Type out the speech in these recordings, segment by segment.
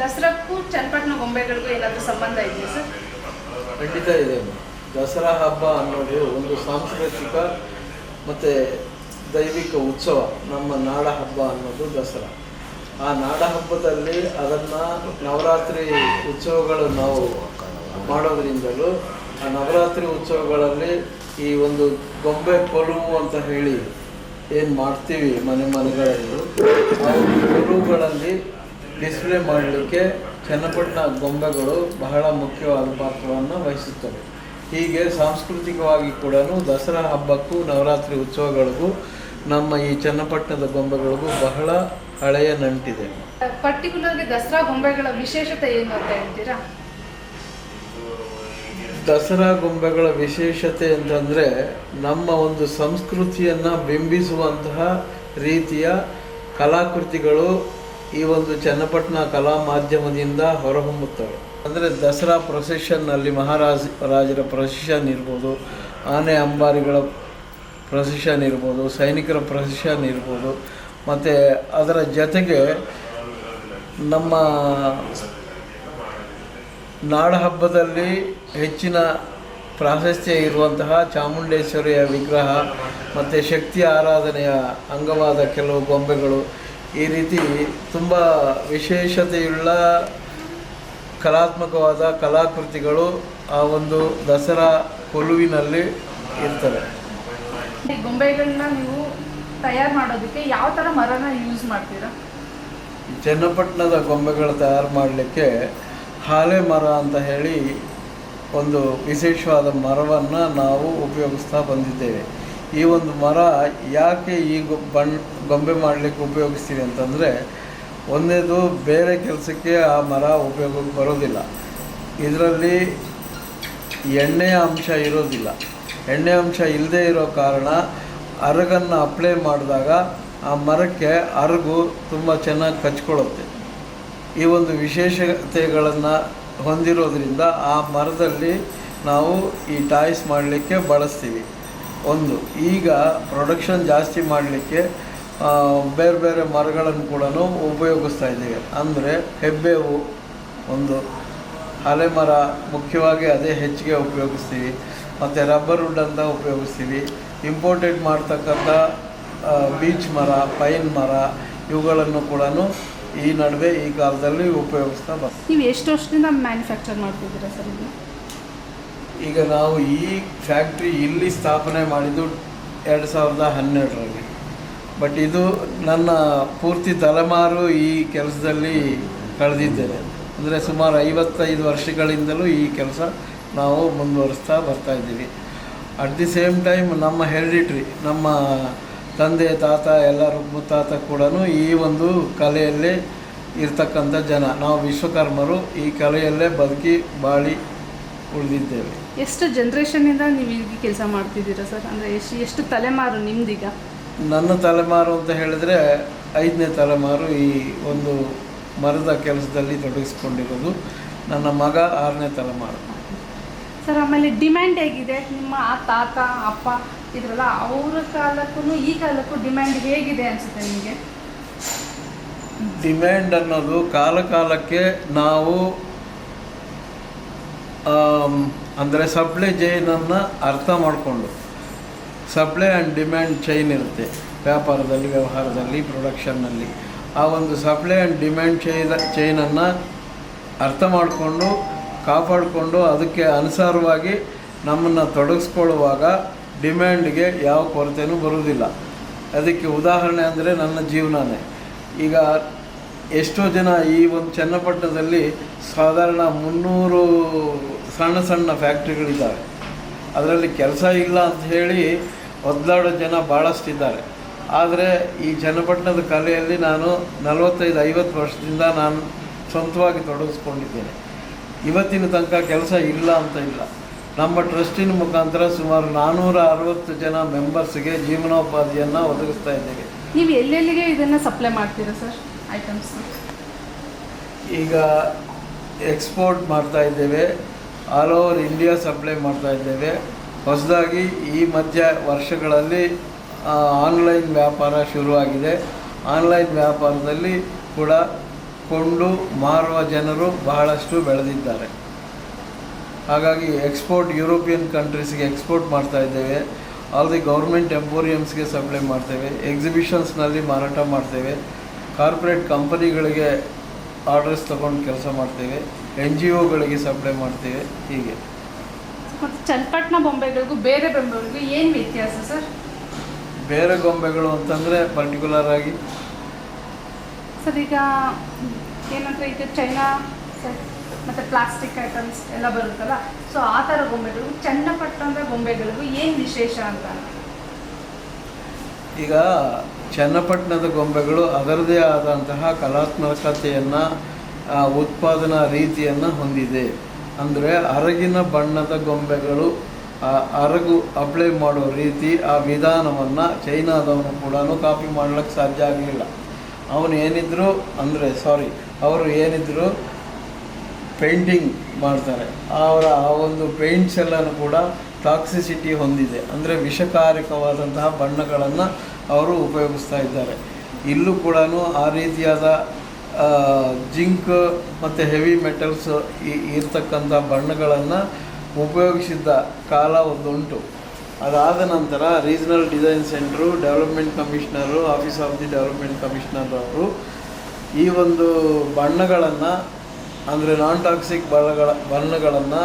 ದಸರಾಕ್ಕೂ ಚನ್ನಪಟ್ಟಣ ಗೊಂಬೆಗಳಿಗೂ ಏನಾದರೂ ಸಂಬಂಧ ಇದೆಯಾ ಸರ್? ಖಂಡಿತ ಇದೆ. ದಸರಾ ಹಬ್ಬ ಅನ್ನೋದು ಒಂದು ಸಾಂಸ್ಕೃತಿಕ ಮತ್ತು ದೈವಿಕ ಉತ್ಸವ, ನಮ್ಮ ನಾಡ ಹಬ್ಬ ಅನ್ನೋದು ದಸರಾ. ಆ ನಾಡ ಹಬ್ಬದಲ್ಲಿ ಅದನ್ನು ನವರಾತ್ರಿ ಉತ್ಸವಗಳು ನಾವು ಮಾಡೋದ್ರಿಂದಲೂ, ಆ ನವರಾತ್ರಿ ಉತ್ಸವಗಳಲ್ಲಿ ಈ ಒಂದು ಗೊಂಬೆ ಕೊಲುವು ಅಂತ ಹೇಳಿ ಏನು ಮಾಡ್ತೀವಿ ಮನೆ ಮನೆಗಳಲ್ಲಿ, ಆ ಡಿಸ್ಪ್ಲೇ ಮಾಡಲಿಕ್ಕೆ ಚನ್ನಪಟ್ಟಣ ಗೊಂಬೆಗಳು ಬಹಳ ಮುಖ್ಯವಾದ ಪಾತ್ರವನ್ನು ವಹಿಸುತ್ತವೆ. ಹೀಗೆ ಸಾಂಸ್ಕೃತಿಕವಾಗಿ ಕೂಡ ದಸರಾ ಹಬ್ಬಕ್ಕೂ ನವರಾತ್ರಿ ಉತ್ಸವಗಳಿಗೂ ನಮ್ಮ ಈ ಚನ್ನಪಟ್ಟಣದ ಗೊಂಬೆಗಳಿಗೂ ಬಹಳ ಹಳೆಯ ನಂಟಿದೆ. ಪರ್ಟಿಕ್ಯುಲರ್ಲಿ ದಸರಾ ಗೊಂಬೆಗಳ ವಿಶೇಷತೆ ಏನು ಅಂತ ಹೇಳ್ತೀರಾ? ದಸರಾ ಗೊಂಬೆಗಳ ವಿಶೇಷತೆ ಅಂತಂದರೆ ನಮ್ಮ ಒಂದು ಸಂಸ್ಕೃತಿಯನ್ನು ಬಿಂಬಿಸುವಂತಹ ರೀತಿಯ ಕಲಾಕೃತಿಗಳು ಈ ಒಂದು ಚನ್ನಪಟ್ಟಣ ಕಲಾ ಮಾಧ್ಯಮದಿಂದ ಹೊರಹೊಮ್ಮುತ್ತವೆ. ಅಂದರೆ ದಸರಾ ಪ್ರೊಸೆಷನ್ನಲ್ಲಿ ಮಹಾರಾಜ, ರಾಜರ ಪ್ರೊಸೆಷನ್ ಇರ್ಬೋದು, ಆನೆ ಅಂಬಾರಿಗಳ ಪ್ರೊಸೆಷನ್ ಇರ್ಬೋದು, ಸೈನಿಕರ ಪ್ರೊಸೆಷನ್ ಇರ್ಬೋದು, ಮತ್ತು ಅದರ ಜೊತೆಗೆ ನಮ್ಮ ನಾಡಹಬ್ಬದಲ್ಲಿ ಹೆಚ್ಚಿನ ಪ್ರಾಶಸ್ತ್ಯ ಇರುವಂತಹ ಚಾಮುಂಡೇಶ್ವರಿಯ ವಿಗ್ರಹ, ಮತ್ತು ಶಕ್ತಿ ಆರಾಧನೆಯ ಅಂಗವಾದ ಕೆಲವು ಗೊಂಬೆಗಳು ಈ ರೀತಿ ತುಂಬ ವಿಶೇಷತೆಯುಳ್ಳ ಕಲಾತ್ಮಕವಾದ ಕಲಾಕೃತಿಗಳು ಆ ಒಂದು ದಸರಾ ಕೊಲುವಿನಲ್ಲಿ ಇರ್ತವೆ. ಗೊಂಬೆಗಳನ್ನ ನೀವು ತಯಾರು ಮಾಡೋದಕ್ಕೆ ಯಾವ ಥರ ಮರನ ಯೂಸ್ ಮಾಡ್ತೀರಾ? ಚನ್ನಪಟ್ಟಣದ ಗೊಂಬೆಗಳು ತಯಾರು ಮಾಡಲಿಕ್ಕೆ ಹಾಲೆ ಮರ ಅಂತ ಹೇಳಿ ಒಂದು ವಿಶೇಷವಾದ ಮರವನ್ನು ನಾವು ಉಪಯೋಗಿಸ್ತಾ ಬಂದಿದ್ದೇವೆ. ಈ ಒಂದು ಮರ ಯಾಕೆ ಈ ಬಣ್ಣ ಗೊಂಬೆ ಮಾಡಲಿಕ್ಕೆ ಉಪಯೋಗಿಸ್ತೀವಿ ಅಂತಂದರೆ ಒಂದೇದು ಬೇರೆ ಕೆಲಸಕ್ಕೆ ಆ ಮರ ಉಪಯೋಗಕ್ಕೆ ಬರೋದಿಲ್ಲ. ಇದರಲ್ಲಿ ಎಣ್ಣೆಯ ಅಂಶ ಇರೋದಿಲ್ಲ. ಎಣ್ಣೆ ಅಂಶ ಇಲ್ಲದೆ ಇರೋ ಕಾರಣ ಅರಗನ್ನು ಅಪ್ಲೈ ಮಾಡಿದಾಗ ಆ ಮರಕ್ಕೆ ಅರಗು ತುಂಬ ಚೆನ್ನಾಗಿ ಕಚ್ಕೊಳ್ಳುತ್ತೆ. ಈ ಒಂದು ವಿಶೇಷತೆಗಳನ್ನು ಹೊಂದಿರೋದ್ರಿಂದ ಆ ಮರದಲ್ಲಿ ನಾವು ಈ ಟಾಯ್ಸ್ ಮಾಡಲಿಕ್ಕೆ ಬಳಸ್ತೀವಿ. ಒಂದು. ಈಗ ಪ್ರೊಡಕ್ಷನ್ ಜಾಸ್ತಿ ಮಾಡಲಿಕ್ಕೆ ಬೇರೆ ಬೇರೆ ಮರಗಳನ್ನು ಕೂಡ ಉಪಯೋಗಿಸ್ತಾ ಇದ್ದೇವೆ. ಅಂದರೆ ಹೆಬ್ಬೇವು ಒಂದು ಹಲೆ ಮರ, ಮುಖ್ಯವಾಗಿ ಅದೇ ಹೆಚ್ಚಿಗೆ ಉಪಯೋಗಿಸ್ತೀವಿ. ಮತ್ತು ರಬ್ಬರ್ ವುಡ್ ಅಂತ ಉಪಯೋಗಿಸ್ತೀವಿ. ಇಂಪೋರ್ಟೆಡ್ ಮಾಡ್ತಕ್ಕಂಥ ಬೀಚ್ ಮರ ಪೈನ್ ಮರ, ಇವುಗಳನ್ನು ಕೂಡ ಈ ನಡುವೆ ಈ ಕಾಲದಲ್ಲಿ ಉಪಯೋಗಿಸ್ತಾ ಬರ್ತೀವಿ ನೀವು ಎಷ್ಟು ವರ್ಷದಿಂದ ಮ್ಯಾನುಫ್ಯಾಕ್ಚರ್ ಮಾಡ್ತಿದ್ದೀರಾ ಸರ್ ಈಗ ನಾವು ಈ ಫ್ಯಾಕ್ಟ್ರಿ ಇಲ್ಲಿ ಸ್ಥಾಪನೆ ಮಾಡಿದ್ದು ಎರಡು ಸಾವಿರದ ಹನ್ನೆರಡರಲ್ಲಿ. ಬಟ್ ಇದು ನನ್ನ ಪೂರ್ತಿ ತಲೆಮಾರು ಈ ಕೆಲಸದಲ್ಲಿ ಕಳೆದಿದ್ದೇನೆ. ಅಂದರೆ ಸುಮಾರು ಐವತ್ತೈದು ವರ್ಷಗಳಿಂದಲೂ ಈ ಕೆಲಸ ನಾವು ಮುಂದುವರಿಸ್ತಾ ಬರ್ತಾ ಇದ್ದೀವಿ. ಅಟ್ ದಿ ಸೇಮ್ ಟೈಮ್ ನಮ್ಮ ಹೆರಿಡಿಟ್ರಿ, ನಮ್ಮ ತಂದೆ, ತಾತ, ಎಲ್ಲರೂ ಮುತ್ತಾತ ಕೂಡ ಈ ಒಂದು ಕಲೆಯಲ್ಲೇ ಇರ್ತಕ್ಕಂಥ ಜನ. ನಾವು ವಿಶ್ವಕರ್ಮರು ಈ ಕಲೆಯಲ್ಲೇ ಬದುಕಿ ಬಾಳಿ ಉಳಿದಿದ್ದೇವೆ. ಎಷ್ಟು ಜನ್ರೇಷನಿಂದ ನೀವು ಈಗ ಕೆಲಸ ಮಾಡ್ತಿದ್ದೀರಾ ಸರ್? ಅಂದರೆ ಎಷ್ಟು ಎಷ್ಟು ತಲೆಮಾರು ನಿಮ್ದೀಗ? ನನ್ನ ತಲೆಮಾರು ಅಂತ ಹೇಳಿದ್ರೆ ಐದನೇ ತಲೆಮಾರು ಈ ಒಂದು ಮರದ ಕೆಲಸದಲ್ಲಿ ತೊಡಗಿಸ್ಕೊಂಡಿರೋದು. ನನ್ನ ಮಗ ಆರನೇ ತಲೆಮಾರು. ಸರ್ ಆಮೇಲೆ ಡಿಮ್ಯಾಂಡ್ ಹೇಗಿದೆ? ನಿಮ್ಮ ತಾತ ಅಪ್ಪ ಇದ್ರಲ್ಲ ಅವರ ಕಾಲಕ್ಕೂ ಈ ಕಾಲಕ್ಕೂ ಡಿಮ್ಯಾಂಡ್ ಹೇಗಿದೆ ಅನಿಸುತ್ತೆ ನಿಮಗೆ? ಡಿಮ್ಯಾಂಡ್ ಅನ್ನೋದು ಕಾಲ ಕಾಲಕ್ಕೆ ನಾವು ಅಂದರೆ ಸಪ್ಲೈ ಚೈನನ್ನು ಅರ್ಥ ಮಾಡಿಕೊಂಡು. ಸಪ್ಲೈ ಆ್ಯಂಡ್ ಡಿಮ್ಯಾಂಡ್ ಚೈನ್ ಇರುತ್ತೆ. ವ್ಯಾಪಾರದಲ್ಲಿ, ವ್ಯವಹಾರದಲ್ಲಿ ಪ್ರೊಡಕ್ಷನ್ನಲ್ಲಿ ಆ ಒಂದು ಸಪ್ಲೈ ಆ್ಯಂಡ್ ಡಿಮ್ಯಾಂಡ್ ಚೈನ್ ಚೈನನ್ನು ಅರ್ಥ ಮಾಡಿಕೊಂಡು, ಕಾಪಾಡಿಕೊಂಡು, ಅದಕ್ಕೆ ಅನುಸಾರವಾಗಿ ನಮ್ಮನ್ನು ತೊಡಗಿಸ್ಕೊಳ್ಳುವಾಗ ಡಿಮ್ಯಾಂಡ್ಗೆ ಯಾವ ಕೊರತೆಯೂ ಬರುವುದಿಲ್ಲ. ಅದಕ್ಕೆ ಉದಾಹರಣೆ ಅಂದರೆ ನನ್ನ ಜೀವನನೇ. ಈಗ ಎಷ್ಟೋ ಜನ ಈ ಒಂದು ಚನ್ನಪಟ್ಟಣದಲ್ಲಿ ಸಾಧಾರಣ ಮುನ್ನೂರು ಸಣ್ಣ ಸಣ್ಣ ಫ್ಯಾಕ್ಟ್ರಿಗಳಿದ್ದಾವೆ. ಅದರಲ್ಲಿ ಕೆಲಸ ಇಲ್ಲ ಅಂತ ಹೇಳಿ ಒದ್ದಾಡೋ ಜನ ಭಾಳಷ್ಟಿದ್ದಾರೆ ಆದರೆ ಈ ಜನಪಟ್ಟಣದ ಕಲೆಯಲ್ಲಿ ನಾನು ನಲವತ್ತೈದು ಐವತ್ತು ವರ್ಷದಿಂದ ನಾನು ಸ್ವಂತವಾಗಿ ತೊಡಗಿಸ್ಕೊಂಡಿದ್ದೇನೆ. ಇವತ್ತಿನ ತನಕ ಕೆಲಸ ಇಲ್ಲ ಅಂತ ಇಲ್ಲ. ನಮ್ಮ ಟ್ರಸ್ಟಿನ ಮುಖಾಂತರ ಸುಮಾರು ನಾನ್ನೂರ ಅರವತ್ತು ಜನ ಮೆಂಬರ್ಸ್ಗೆ ಜೀವನೋಪಾಧಿಯನ್ನು ಒದಗಿಸ್ತಾ ಇದ್ದೇವೆ. ನೀವು ಎಲ್ಲೆಲ್ಲಿಗೆ ಇದನ್ನು ಸಪ್ಲೈ ಮಾಡ್ತೀರಾ ಸರ್ ಐಟಮ್ಸ್? ಈಗ ಎಕ್ಸ್ಪೋರ್ಟ್ ಮಾಡ್ತಾ ಇದ್ದೇವೆ. ಆಲ್ ಓವರ್ ಇಂಡಿಯಾ ಸಪ್ಲೈ ಮಾಡ್ತಾ ಇದ್ದೇವೆ. ಹೊಸದಾಗಿ ಈ ಮಧ್ಯ ವರ್ಷಗಳಲ್ಲಿ ಆನ್ಲೈನ್ ವ್ಯಾಪಾರ ಶುರುವಾಗಿದೆ. ಆನ್ಲೈನ್ ವ್ಯಾಪಾರದಲ್ಲಿ ಕೂಡ ಕೊಂಡು ಮಾರುವ ಜನರು ಬಹಳಷ್ಟು ಬೆಳೆದಿದ್ದಾರೆ. ಹಾಗಾಗಿ ಎಕ್ಸ್ಪೋರ್ಟ್ ಯುರೋಪಿಯನ್ ಕಂಟ್ರೀಸ್ಗೆ ಎಕ್ಸ್ಪೋರ್ಟ್ ಮಾಡ್ತಾ ಇದ್ದೇವೆ. ಆಲ್ ದಿ ಗೌರ್ಮೆಂಟ್ ಎಂಪೋರಿಯಮ್ಸ್ಗೆ ಸಪ್ಲೈ ಮಾಡ್ತೇವೆ. ಎಕ್ಸಿಬಿಷನ್ಸ್ನಲ್ಲಿ ಮಾರಾಟ ಮಾಡ್ತೇವೆ. ಕಾರ್ಪೊರೇಟ್ ಕಂಪನಿಗಳಿಗೆ ಆರ್ಡರ್ಸ್ ತಗೊಂಡು ಕೆಲಸ ಮಾಡ್ತೇವೆ. ಎನ್ ಜಿ ಒಗಳಿಗೆ ಸಪ್ಲೈ ಮಾಡ್ತೇವೆ. ಹೀಗೆ. ಮತ್ತು ಚನ್ನಪಟ್ಟಣ ಬೊಂಬೆಗಳಿಗೂ ಬೇರೆ ಬೊಂಬೆಗಳಿಗೂ ಏನು ವ್ಯತ್ಯಾಸ ಸರ್? ಬೇರೆ ಗೊಂಬೆಗಳು ಅಂತಂದರೆ ಪರ್ಟಿಕ್ಯುಲರ್ ಆಗಿ ಸರ್ ಈಗ ಏನಂದರೆ ಈಗ ಚೈನಾ ಮತ್ತು ಪ್ಲಾಸ್ಟಿಕ್ ಐಟಮ್ಸ್ ಎಲ್ಲ ಬರುತ್ತಲ್ಲ ಸೊ ಆ ಥರ ಗೊಂಬೆಗಳು ಚನ್ನಪಟ್ಟಣದ ಗೊಂಬೆಗಳಿಗೂ ಏನು ವಿಶೇಷ ಅಂತ? ಈಗ ಚನ್ನಪಟ್ಟಣದ ಗೊಂಬೆಗಳು ಅದರದೇ ಆದಂತಹ ಕಲಾತ್ಮಕತೆಯನ್ನು ಉತ್ಪಾದನಾ ರೀತಿಯನ್ನು ಹೊಂದಿದೆ. ಅಂದರೆ ಅರಗಿನ ಬಣ್ಣದ ಗೊಂಬೆಗಳು ಅರಗು ಅಪ್ಲೈ ಮಾಡೋ ರೀತಿ ಆ ವಿಧಾನವನ್ನು ಚೈನಾದವನು ಕೂಡ ಕಾಪಿ ಮಾಡ್ಲಿಕ್ಕೆ ಸಾಧ್ಯ ಆಗಲಿಲ್ಲ. ಅವನು ಏನಿದ್ರು, ಅಂದರೆ ಸಾರಿ ಅವರು ಏನಿದ್ರು ಪೇಂಟಿಂಗ್ ಮಾಡ್ತಾರೆ. ಅವರ ಆ ಒಂದು ಪೇಂಟ್ಸ್ ಎಲ್ಲನೂ ಕೂಡ ಟಾಕ್ಸಿಸಿಟಿ ಹೊಂದಿದೆ. ಅಂದರೆ ವಿಷಕಾರಕವಾದಂತಹ ಬಣ್ಣಗಳನ್ನು ಅವರು ಉಪಯೋಗಿಸ್ತಾ ಇದ್ದಾರೆ. ಇಲ್ಲೂ ಕೂಡ ಆ ರೀತಿಯಾದ ಜಿಂಕ್ ಮತ್ತು ಹೆವಿ ಮೆಟಲ್ಸ್ ಇರ್ತಕ್ಕಂಥ ಬಣ್ಣಗಳನ್ನು ಉಪಯೋಗಿಸಿದ್ದ ಕಾಲ ಒಂದುಂಟು. ಅದಾದ ನಂತರ regional design centre, development commissioner, office of the development commissioner ಅವರು ಈ ಒಂದು ಬಣ್ಣಗಳನ್ನು, ಅಂದರೆ ನಾನ್ ಟಾಕ್ಸಿಕ್ ಬಣ್ಣಗಳ, ಬಣ್ಣಗಳನ್ನು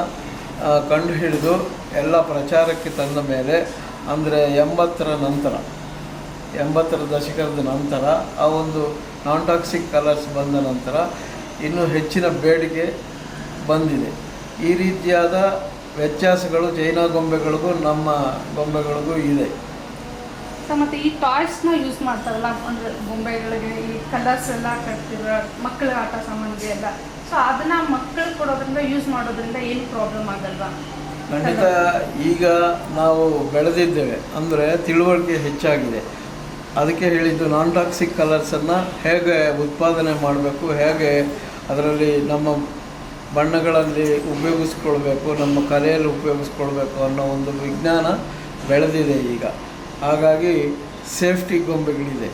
ಕಂಡುಹಿಡಿದು ಎಲ್ಲ ಪ್ರಚಾರಕ್ಕೆ ತಂದ ಮೇಲೆ, ಅಂದರೆ ಎಂಬತ್ತರ ನಂತರ, ಎಂಬತ್ತರ ದಶಕದ ನಂತರ ಆ ಒಂದು ನಾನ್ ಟಾಕ್ಸಿಕ್ ಕಲರ್ಸ್ ಬಂದ ನಂತರ ಇನ್ನೂ ಹೆಚ್ಚಿನ ಬೇಡಿಕೆ ಬಂದಿದೆ. ಈ ರೀತಿಯಾದ ವ್ಯತ್ಯಾಸಗಳು ಚೈನಾ ಗೊಂಬೆಗಳಿಗೂ ನಮ್ಮ ಗೊಂಬೆಗಳಿಗೂ ಇದೆ. ಸೊ ಮತ್ತು ಈ ಟಾಯ್ಸ್ನ ಯೂಸ್ ಮಾಡ್ತಾರಲ್ಲ ಅಂದರೆ ಗೊಂಬೆಗಳಿಗೆ ಈ ಕಲರ್ಸ್ ಎಲ್ಲ ಕಟ್ತಿರೋ ಮಕ್ಕಳ ಆಟ ಸಾಮಾನಿಗೆ ಎಲ್ಲ. ಸೊ ಅದನ್ನ ಮಕ್ಕಳು ಕೊಡೋದ್ರಿಂದ ಯೂಸ್ ಮಾಡೋದ್ರಿಂದ ಏನು ಪ್ರಾಬ್ಲಮ್ ಆಗಲ್ವಾ? ಖಂಡಿತ ಈಗ ನಾವು ಬೆಳೆದಿದ್ದೇವೆ. ಅಂದರೆ ತಿಳುವಳಿಕೆ ಹೆಚ್ಚಾಗಿದೆ. ಅದಕ್ಕೆ ಹೇಳಿದ್ದು ನಾನ್ ಟಾಕ್ಸಿಕ್ ಕಲರ್ಸನ್ನು ಹೇಗೆ ಉತ್ಪಾದನೆ ಮಾಡಬೇಕು, ಹೇಗೆ ಅದರಲ್ಲಿ ನಮ್ಮ ಬಣ್ಣಗಳಲ್ಲಿ ಉಪಯೋಗಿಸ್ಕೊಳ್ಬೇಕು, ನಮ್ಮ ಕಲೆಯಲ್ಲಿ ಉಪಯೋಗಿಸ್ಕೊಳ್ಬೇಕು ಅನ್ನೋ ಒಂದು ವಿಜ್ಞಾನ ಬೆಳೆದಿದೆ ಈಗ. ಹಾಗಾಗಿ ಸೇಫ್ಟಿ ಗೊಂಬೆಗಳಿದೆ.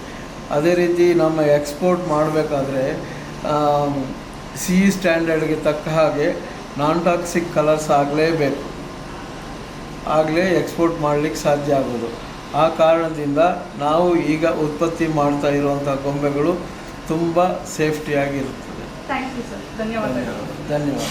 ಅದೇ ರೀತಿ ನಮ್ಮ ಎಕ್ಸ್ಪೋರ್ಟ್ ಮಾಡಬೇಕಾದ್ರೆ ಸಿ ಸ್ಟ್ಯಾಂಡರ್ಡ್ಗೆ ತಕ್ಕ ಹಾಗೆ ನಾನ್ ಟಾಕ್ಸಿಕ್ ಕಲರ್ಸ್ ಆಗಲೇಬೇಕು. ಆಗಲೇ ಎಕ್ಸ್ಪೋರ್ಟ್ ಮಾಡಲಿಕ್ಕೆ ಸಾಧ್ಯ ಆಗೋದು. ಆ ಕಾರಣದಿಂದ ನಾವು ಈಗ ಉತ್ಪತ್ತಿ ಮಾಡ್ತಾ ಇರುವಂಥ ಗೊಂಬೆಗಳು ತುಂಬ ಸೇಫ್ಟಿಯಾಗಿರುತ್ತದೆ ಧನ್ಯವಾದ ಧನ್ಯವಾದ.